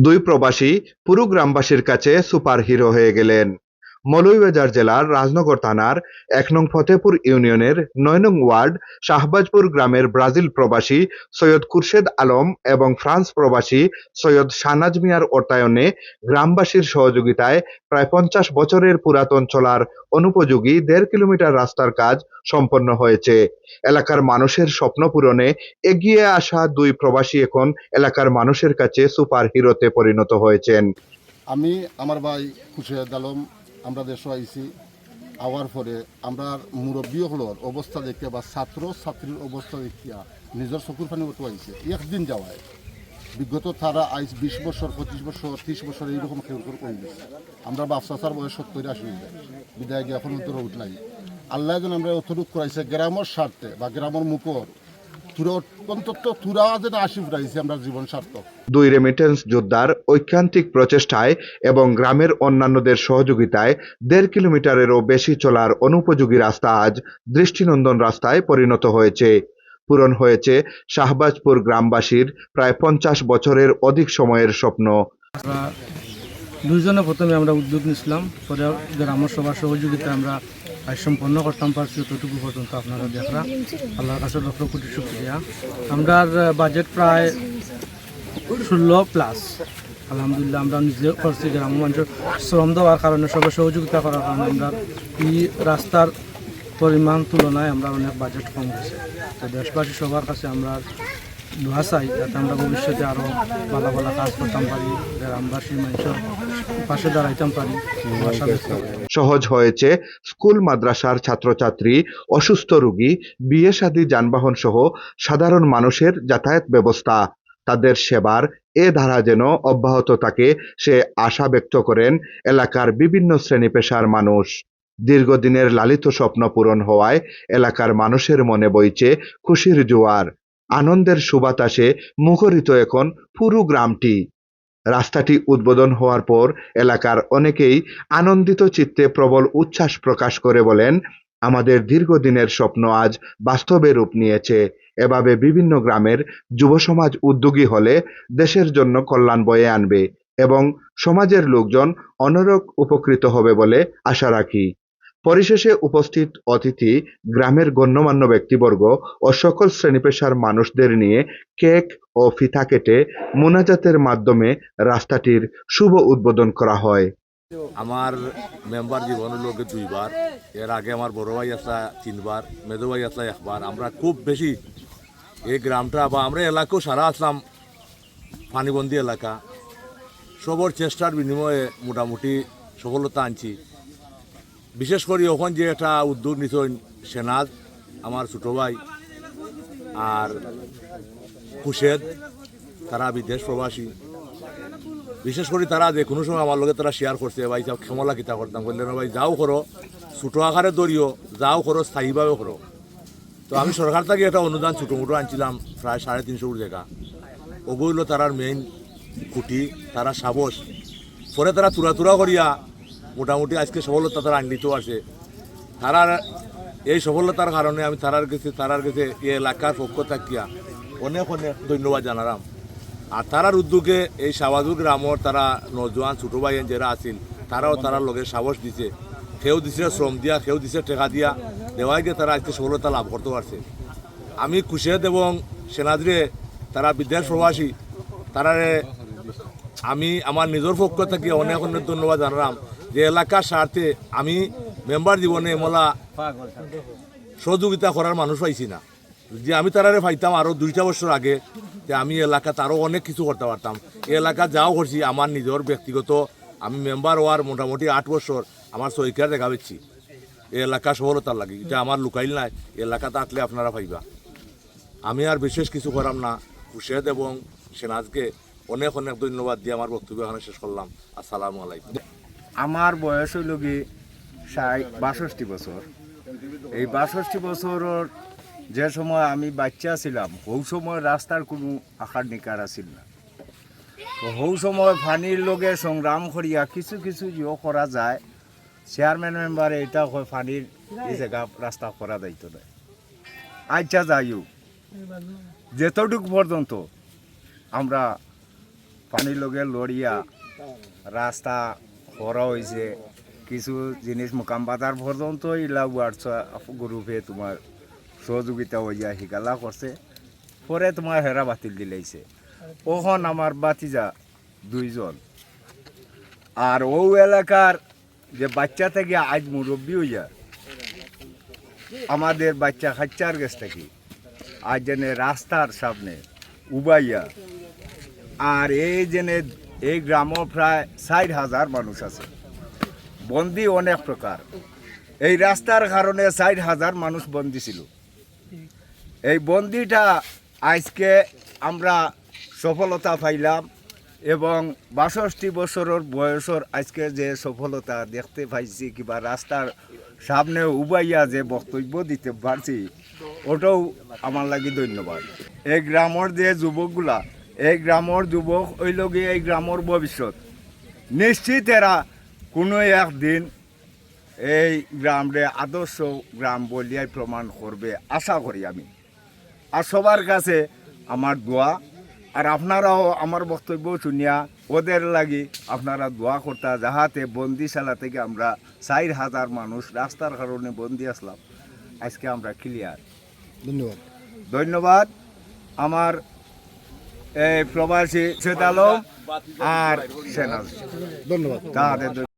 দুই প্রবাসী পুরো গ্রামবাসীর কাছে সুপারহিরো হয়ে গেলেন। মৌলভীবাজার জেলার রাজনগর থানার এক নং ফতেপুর ইউনিয়নের নয় নং ওয়ার্ড শাহবাজপুর গ্রামের ব্রাজিল প্রবাসী সৈয়দ খুরশেদ আলম এবং ফ্রান্স প্রবাসী সৈয়দ শাহনাজ মিয়ার অর্থায়নে গ্রামবাসীর সহযোগিতায় প্রায় পঞ্চাশ বছরের পুরাতন চলার অনুপযোগী দেড় কিলোমিটার রাস্তার কাজ সম্পন্ন হয়েছে। এলাকার মানুষের স্বপ্ন পূরণে এগিয়ে আসা দুই প্রবাসী এখন এলাকার মানুষের কাছে সুপার হিরোতে পরিণত হয়েছেন। আমি, আমার ভাই খুশিয়াদ আলম আমরা দেশ আইছি, আওয়ার পরে আমরা মুরব্বী হলোর অবস্থা দেখে বা ছাত্র, ছাত্রীর অবস্থা দেখিয়া নিজের চকুর পানি মতো আইছে। একদিন যাওয়ায়। বিগত তারা আইস বিশ বছর, পঁচিশ বছর, ত্রিশ বছর এইরকম খেল করে গেছে আমরা বাপসাচার বয়স সত্তর যায় বিদায় গিয়ে এখন উত্তর উঠ নাই। আল্লাহ যেন আমরা অতটুক করাইছে গ্রামের স্বার্থে বা গ্রামের মুখর। অন্তত তুরা যেন আশি ফুটাইছে আমরা জীবন সার্থক। দুই রেমিটেন্স যোদ্ধার ঐকান্তিক প্রচেষ্টায় এবং গ্রামের অন্যান্যদের সহযোগিতায় দেড় কিলোমিটারেরও বেশি চলার অনুপযোগী রাস্তা আজ দৃষ্টিনন্দন রাস্তায় পরিণত হয়েছে। পূরণ হয়েছে শাহবাজপুর গ্রামবাসীর প্রায় পঞ্চাশ বছরের অধিক সময়ের স্বপ্ন। আমরা দুইজনে প্রথমে আমরা উদ্যোগ নিছিলাম পরে গ্রামের সবার সহযোগিতায় আমরা কাজ সম্পন্ন করতাম, পারছি ততটুকু পর্যন্ত আপনারা দেখরা আল্লাহর কাছে লক্ষ কোটি শুক্রিয়া। আমরা বাজেট প্রায় ষোলো প্লাস আলহামদুলিল্লাহ, আমরা নিজে করছি গ্রাম মানুষের শ্রম দেওয়ার কারণে সবার সহযোগিতা করার কারণে আমরা এই রাস্তার পরিমাণ তুলনায় আমরা অনেক বাজেট কম গেছে তো দেশবাসী সবার কাছে আমরা দোয়া চাই যাতে আমরা ভবিষ্যতে আরও ভালো ভালো কাজ করতাম পারি গ্রামবাসী মানুষের পাশে দাঁড়াইতাম পারি। সহজ হয়েছে স্কুল মাদ্রাসার ছাত্রছাত্রী অসুস্থ রোগী বিয়ে শাদী যানবাহন সহ সাধারণ মানুষের যাতায়াত ব্যবস্থা। তাদের সেবার এ ধারা যেন অব্যাহত থাকে সে আশা ব্যক্ত করেন এলাকার বিভিন্ন শ্রেণি পেশার মানুষ। দীর্ঘদিনের লালিত স্বপ্ন পূরণ হওয়ায় এলাকার মানুষের মনে বইছে খুশির জোয়ার। আনন্দের সুবাতাসে মুখরিত এখন পুরো গ্রামটি। রাস্তাটি উদ্বোধন হওয়ার পর এলাকার অনেকেই আনন্দিত চিত্তে প্রবল উচ্ছ্বাস প্রকাশ করে বলেন, আমাদের দীর্ঘদিনের স্বপ্ন আজ বাস্তবে রূপ নিয়েছে। এভাবে বিভিন্ন গ্রামের যুব সমাজ উদ্যোগী হলে দেশের জন্য কল্যাণ বয়ে আনবে এবং সমাজের লোকজন অনরক উপকৃত হবে বলে আশা রাখি। পরিশেষে উপস্থিত অতিথি গ্রামের গণ্যমান্য ব্যক্তিবর্গ ও সকল শ্রেণি পেশার মানুষদের নিয়ে কেক ও ফিতা কেটে মোনাজাতের মাধ্যমে রাস্তাটির শুভ উদ্বোধন করা হয়। আমার মেম্বার জীবন লোকে দুইবার। এর আগে আমার বড় ভাই আসলা তিনবার, মেজো ভাই আসলা একবার। আমরা খুব বেশি এই গ্রামটা বা আমরা এলাকাও সারা আসলাম পানিবন্দি এলাকা। সবর চেষ্টার বিনিময়ে মোটামুটি সফলতা আনছি। বিশেষ করে ওখান যে একটা উদ্যোগ নিত সেনাজ আমার ছোটো ভাই আর কুশেদ তারা বিদেশ প্রবাসী। বিশেষ করে তারা যে কোনো সময় আমার লগে তারা শেয়ার করছে, ভাই, যাও ক্ষমলা কিতা করতাম। বললেন ভাই, যাও করো, ছোটো আকারে দরিও যাও করো, স্থায়ীভাবে করো। তো আমি সরকার থেকে একটা অনুদান ছোটো মোটো আনছিলাম, প্রায় সাড়ে তিনশোর জায়গা ওগুলো তারার মেইন খুঁটি, তারা সাবস। পরে তারা তুরা তুরা করিয়া মোটামুটি আজকে সফলতা তারা আনলিত আছে। তারার এই সফলতার কারণে আমি তারার কাছে তারার কাছে এই এলাকার পক্ষ থাকিয়া অনেক অনেক ধন্যবাদ জানালাম। আর তারার উদ্যোগে এই সাবাজুর গ্রামর তারা নজওয়ান ছোটো ভাই যারা আছিল, তারাও তারার লগে সাহস দিছে। কেউ দিছে শ্রম দিয়া কেউ দিছে টেকা দিয়া, দেওয়াই গিয়ে তারা আজকে সফলতা লাভ করতে পারছে। আমি কুশেদ এবং সেনাদ্রে তারা বিদেশ প্রবাসী, তারারে আমি আমার নিজের পক্ষ থেকে অনেক অনেক ধন্যবাদ জানালাম। যে এলাকার স্বার্থে আমি মেম্বার জীবনে মোলা সহযোগিতা করার মানুষ পাইছি না। যে আমি তারারে পাইতাম আরও দুইটা বছর আগে যে আমি এলাকাত আরও অনেক কিছু করতে পারতাম। এই এলাকা যাও করছি, আমার নিজের ব্যক্তিগত আমি মেম্বার হওয়ার মোটামুটি আট বছর আমার সৈকার দেখা পেয়েছি এই এলাকা সফলতার লাগে, এটা আমার লুকাইল নাই এলাকাতে আসলে আপনারা পাইবা। আমি আর বিশেষ কিছু করাম না হুশেদ এবং সেনাজকে অনেক অনেক ধন্যবাদ দিয়ে আমার বক্তব্য এখানে শেষ করলাম। আসসালামু আলাইকুম। আমার বয়স হইল কি ষাট, বাষট্টি বছর। এই বাষট্টি বছরের যে সময় আমি বাচ্চা ছিলাম হৌ সময় রাস্তার কোনো আকার নিকার আছিল না। তো ওই সময় ফানির লগে সংগ্রাম করিয়া কিছু কিছু ইয়ে করা যায় চেয়ারম্যান মেম্বার এটা হয় ফানির এই জায়গা রাস্তা করা দায়িত্ব দেয়। আচ্ছা যাইও যেতটুকু পর্যন্ত আমরা পানির লগে লড়িয়া রাস্তা করা হয়েছে কিছু জিনিস মোকাম বাজার পর্যন্ত ইলা হোয়াটসঅ্যাপ গ্রুপে তোমার সহযোগিতা হইয়া শিকালা করছে পরে তোমার হেরা বাতিল দিলাইছে ওখন আমার বাতিজা দুইজন। আর ও এলাকার যে বাচ্চা থেকে আজ মুরব্বী হইয়া আমাদের বাচ্চা খাচ্চার গেছ থেকে। আজ জেনে রাস্তার সামনে উবাইয়া। আর এই জেনে এই গ্রামও প্রায় ষাট হাজার মানুষ আছে। বন্দি অনেক প্রকার। এই রাস্তার কারণে ষাট হাজার মানুষ বন্দি ছিল। এই বন্দিটা আজকে আমরা সফলতা পাইলাম এবং বাষট্টি বছরের বয়সের আজকে যে সফলতা দেখতে পাইছি, কিবা রাস্তার সামনে উবাইয়া যে বক্তব্য দিতে পারছি, ওটাও আমার লাগি ধন্যবাদ। এই গ্রামের যে যুবকগুলা এই গ্রামের যুবক ওই লগে এই গ্রামের ভবিষ্যৎ নিশ্চিত এরা কোনো একদিন এই গ্রামরে আদর্শ গ্রাম বলিয়াই প্রমাণ করবে আশা করি আমি। আর সবার কাছে আমার দোয়া আর আপনারাও আমার বক্তব্য শুনিয়া ওদের লাগি আপনারা দোয়া করতা যাহাতে বন্দিশালা থেকে আমরা চার হাজার মানুষ রাস্তার কারণে বন্দি আসলাম আজকে আমরা ক্লিয়ার ধন্যবাদ। ধন্যবাদ। আমার এই প্রবাসী আলম আর সেনা ধন্যবাদ। তাহাদের